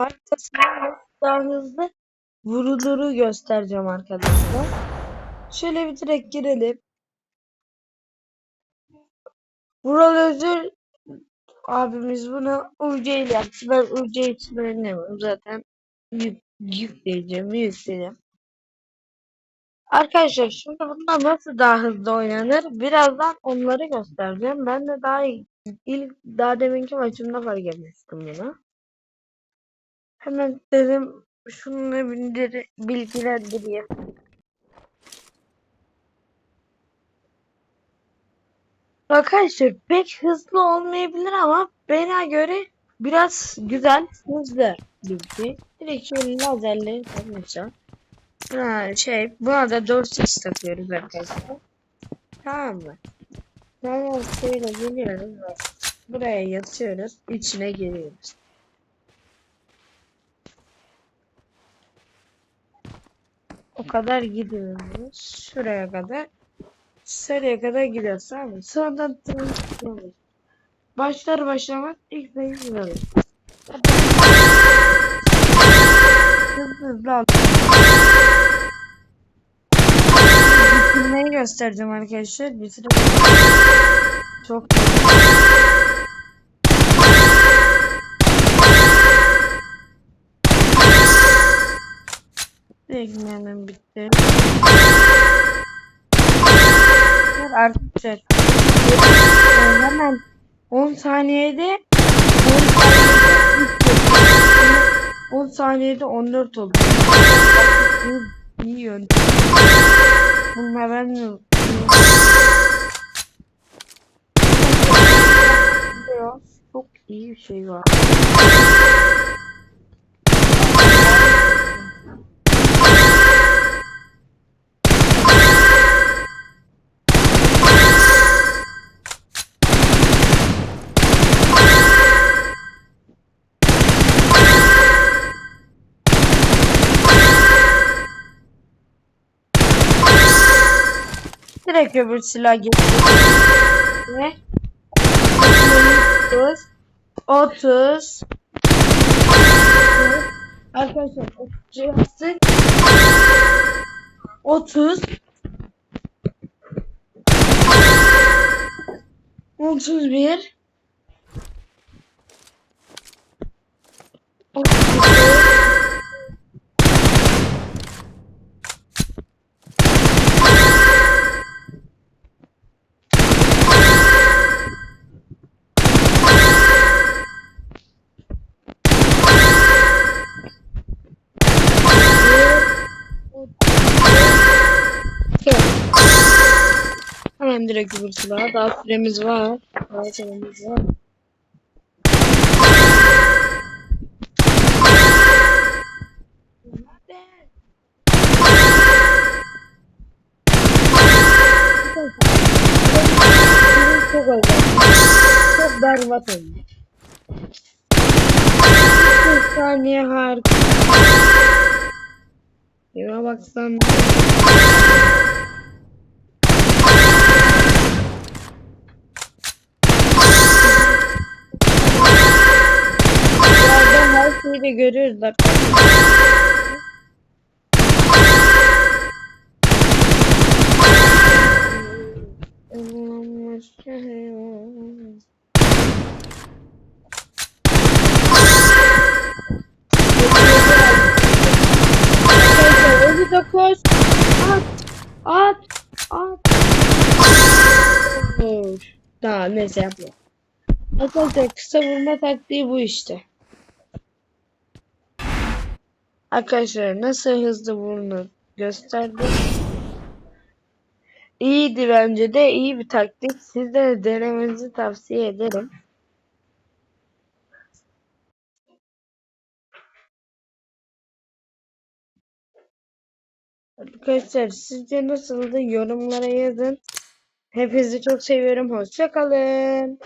haritasında daha hızlı vuruluru göstereceğim arkadaşlar. Şöyle bir direkt girelim. Vural Özür abimiz bunu UC ile yaptı. Ben UC için öğrenemiyorum. Zaten yük, yükleyeceğim, yükleyeceğim. Arkadaşlar şimdi bunlar nasıl daha hızlı oynanır? Birazdan onları göstereceğim. Ben de daha ilk daha deminki maçımda fark etmiştim bunu. Hemen dedim şununla bildir, bilgilendireyim. Arkadaşlar pek hızlı olmayabilir ama bana göre biraz güzel hızlı şey. Direkt şöyle lazerle takmışım. Ha, şey buna da 4x takıyoruz arkadaşlar. Tamam mı? Tamam şöyle geliyoruz. Buraya yatıyoruz. içine giriyoruz. O kadar gidiyoruz. Şuraya kadar. Şuraya kadar gidiyoruz mı? Sonradan tırmanıyoruz. Başlar başlamaz ilk sayı gidiyoruz. Hızlı hızlı. Bitirmeyi göstereceğim arkadaşlar. Bitirip çok Ekmeğim bitti. Arkadaşlar e, hemen 10 saniyede 10 saniyede 14 oldu. İyi yöntem. Bunlar ben de çok iyi bir şey var. direkt öbür silah getiriyor. 30 30 Arkadaşlar 30 30 31 32 sürekli bu silaha. Daha süremiz var. Daha süremiz var. Çok özel. Çok berbat oldu. 40 saniye harika. Yana baksan. De görüyoruz arkadaşlar. 59 at at at Dur. Daha neyse yapma. Arkadaşlar kısa vurma taktiği bu işte. Arkadaşlar nasıl hızlı vurulur gösterdim. İyiydi bence de iyi bir taktik. Siz de denemenizi tavsiye ederim. Arkadaşlar sizce nasıldı? Yorumlara yazın. Hepinizi çok seviyorum. Hoşça kalın.